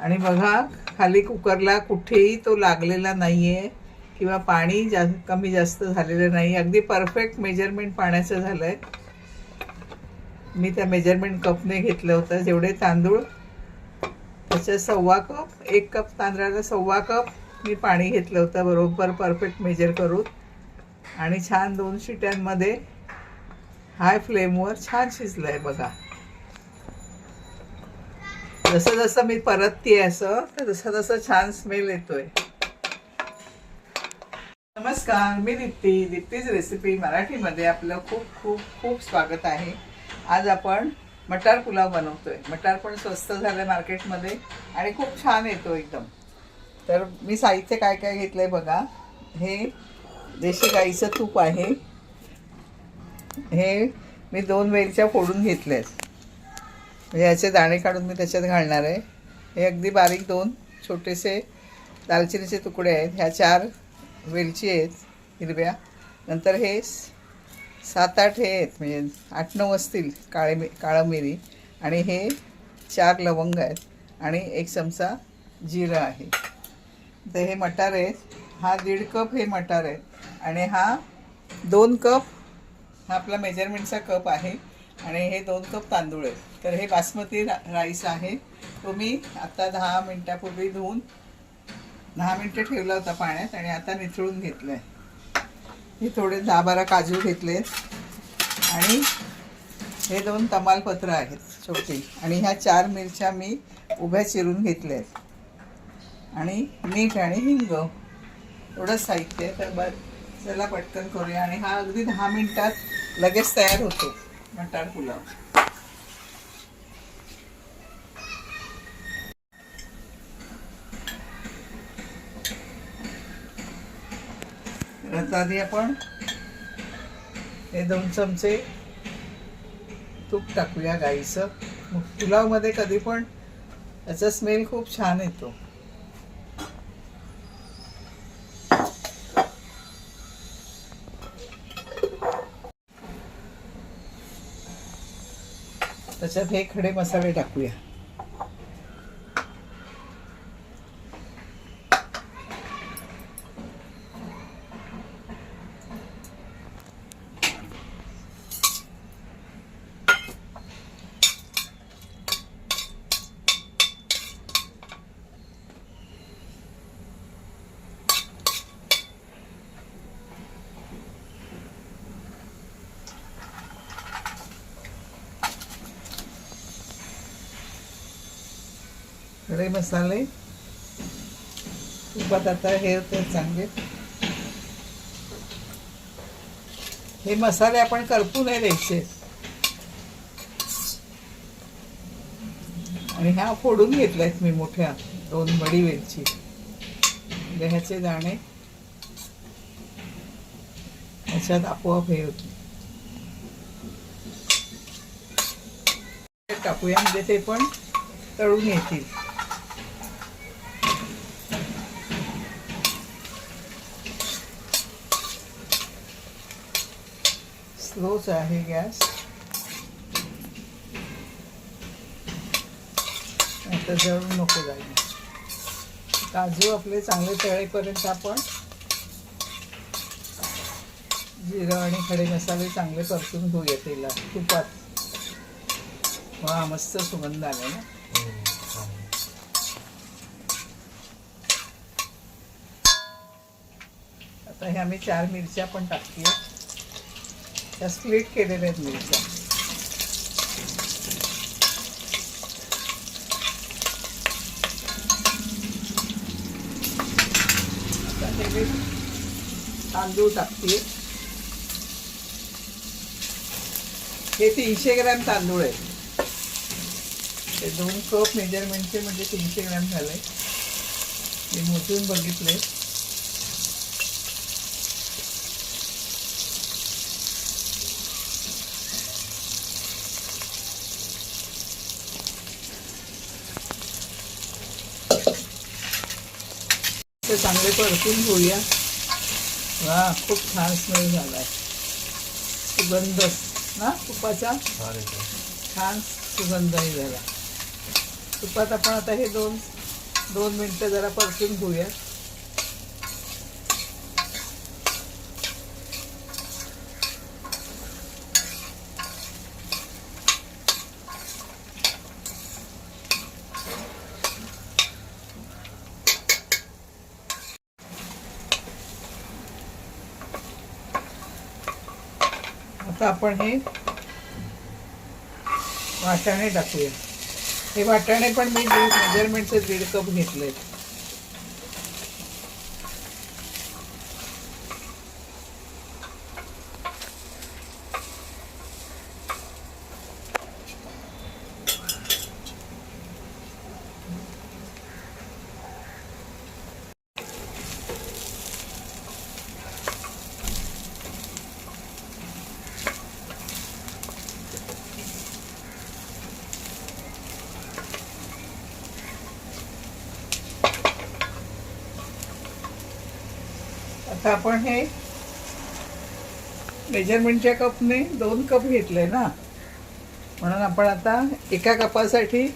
आणि बघा खाली कुकरला कुठेही तो लागलेला नाही आहे किंवा पाणी जा कमी जास्त झालेलं नाही. अगदी परफेक्ट मेजरमेंट पाण्याचं झालं आहे मी त्या मेजरमेंट कपने घेतलं होतं. जेवढे तांदूळ त्याच्या सव्वा कप एक कप तांदळाला सव्वा कप मी पाणी घेतलं होतं. बरोबर परफेक्ट मेजर करून. आणि छान दोन शिट्यांमध्ये हाय फ्लेमवर छान शिजलं आहे बघा. जसं जसं मी परततीये असं तर तसं तसं छान स्मेल येतोय. नमस्कार मी दीप्ती. दीप्तीज रेसिपी मराठीमध्ये आपलं खूप खूप खूप स्वागत आहे. आज आपण मटार पुलाव बनवतोय. मटार पण स्वस्त झालं मार्केटमध्ये आणि खूप छान येतो एकदम. तर मी साहित्य काय काय घेतलंय बघा. हे देशी गाईचं तूप आहे. हे मी दोन वेलच्या फोडून घेतल्यात. म्हणजे ह्याचे दाणे काढून मी त्याच्यात घालणार आहे. हे अगदी बारीक दोन छोटेसे दालचिनीचे तुकडे आहेत. ह्या चार वेलची आहेत हिरव्या. नंतर हे सात आठ हे आहेत म्हणजे आठ नऊ असतील काळे मी काळं मिरी आणि हे चार लवंग आहेत आणि एक चमचा जिरं आहे. तर हे मटार आहेत. हा दीड कप हे मटार आहेत आणि हा दोन कप हा आपला मेजरमेंटचा कप आहे. आणि हे दोन कप तांदूळ आहेत. तर हे बासमती रा राईस आहे. तो मी आता दहा मिनटापूर्वी धुवून दहा मिनटं ठेवला होता पाण्यात आणि आता निथळून घेतलं आहे हे थोडे दहा बारा काजू घेतले आणि हे दोन तमालपत्र आहेत छोटी आणि ह्या चार मिरच्या मी उभ्या चिरून घेतल्या आहेत आणि मीठ आणि हिंग. एवढंच साहित्य आहे. तर बर चला पटकन करूया. आणि हा अगदी दहा मिनटात लगेच तयार होतो. मटार पुलाव आता आधी आपण हे दोन चमचे तूप टाकूया गाईचं. मग पुलावमध्ये कधी पण याचा स्मेल खूप छान येतो. त्याच्यात हे खडे मसाले टाकूया. खडे मसाले तुपात आता हे होते चांगले. हे मसाले आपण करपू नाही द्यायचे आणि ह्या फोडून घेतल्यात मी मोठ्या दोन बडी वेलची. म्हणजे ह्याचे दाणे ह्याच्यात आपोआप हे होते. टाकूया म्हणजे ते पण तळून येतील. स्लोच आहे गॅस नंतर जळून नको जाईल. काजू आपले चांगले तळेपर्यंत आपण जिरं आणि खडे मसाले चांगले परतून घेऊया तेला तुपात. वा मस्त सुगंध आला ना. आता हे आम्ही चार मिरच्या पण टाकते त्या स्प्लिट केलेल्या आहेत मिरच्या मी तांदूळ टाकते हे तीनशे ग्रॅम तांदूळ आहेत ते दोन कप मेजरमेंटचे म्हणजे तीनशे ग्रॅम झाले मी मोजून बघितले ते चांगले परतून घेऊया. वा खूप छान स्मेल झाला आहे सुगंध. ना तुपाचा? छान सुगंधही झाला. तुपात आपण आता हे दोन दोन मिनटं जरा परतून घेऊया. आता आपण हे वाटाणे टाकूया. हे वाटाणे पण मी दीड मेजरमेंटचे दीड कप घेतले आता आपण हे मेजरमेंटच्या कपने दोन कप घेतले ना. म्हणून आपण आता एका कपासाठी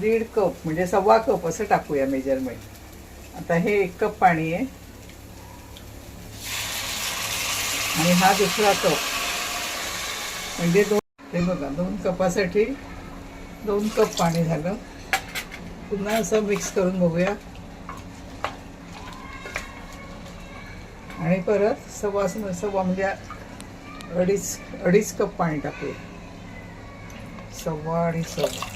दीड कप म्हणजे सव्वा कप असं टाकूया मेजरमेंट आता हे एक कप पाणी आहे. आणि हा दुसरा कप. म्हणजे दोन हे बघा दोन कपासाठी दोन कप पाणी झालं. पुन्हा असं मिक्स करून बघूया. आणि परत सव्वा सव्वा म्हणजे अडीच अडीच कप पाणी टाकूया. सव्वा आणि सव्वा.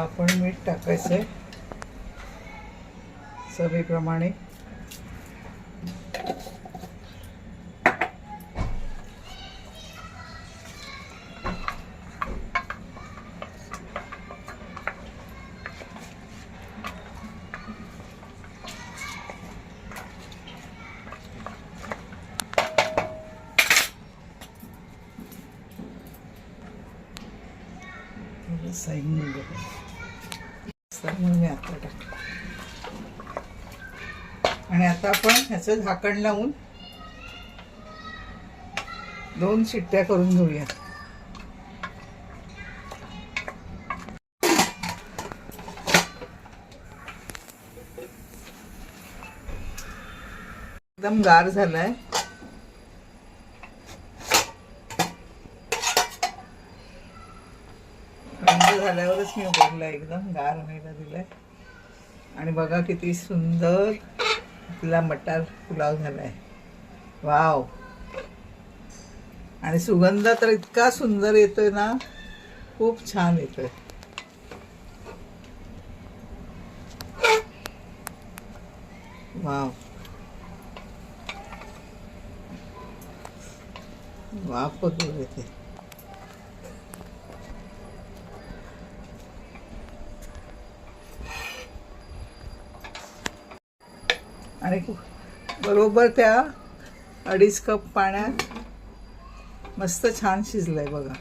आपण मीठ टाकायचं आहे चवीप्रमाणे. म्हणून मी आता आणि आता आपण ह्याचं झाकण लावून दोन शिट्ट्या करून घेऊया. एकदम गार झालाय थंड झाल्यावरच मी उघडला एकदम गार व्हायला दिलाय. आणि बघा किती सुंदर तिला मटार पुलाव झालाय. वाव. आणि सुगंध तर इतका सुंदर येतोय ना खूप छान येतोय. वाव. वाफ येते. आणि बरोबर त्या अडीच कप पाण्यात मस्त छान शिजलंय बघा.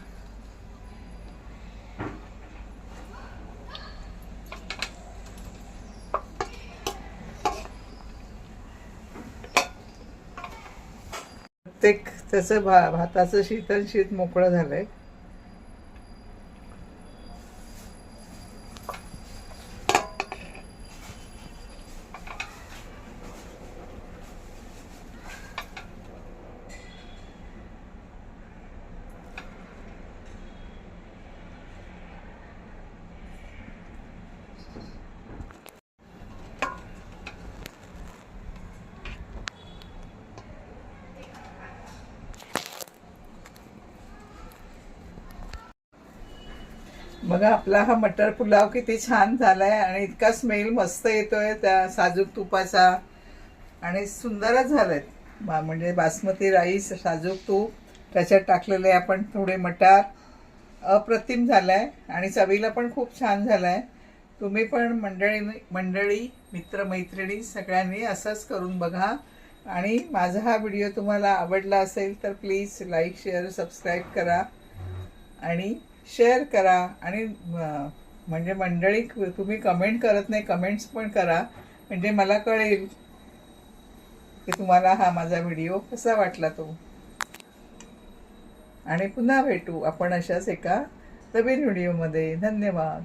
प्रत्येक त्याचं भा भाताचं शीत आणि शीत मोकळं झालंय. बघा आपला हा मटर पुलाव किती छान झालाय आणि इतका स्मेल मस्त येतोय त्या साजूक तुपाचा. आणि सुंदरच झालाय. बा- म्हणजे बासमती राईस साजूक तूप त्याच्यात टाकलेले आपण थोडे मटार. अप्रतिम झालाय आणि चवीला पण खूप छान झालाय. तुम्ही पण मंडळी मंडळी मित्रमैत्रिणी सगळ्यांनी असंच करून बघा. आणि माझा हा व्हिडिओ तुम्हाला आवडला असेल तर प्लीज लाईक शेअर सबस्क्राईब करा. आणि शेअर करा आणि म्हणजे मंडळी तुम्ही कमेंट करत नाही कमेंट्स पण करा. म्हणजे मला कळेल की तुम्हाला हा माझा व्हिडिओ कसा वाटला तो. आणि पुन्हा भेटू आपण अशाच एका नवीन व्हिडिओमध्ये धन्यवाद.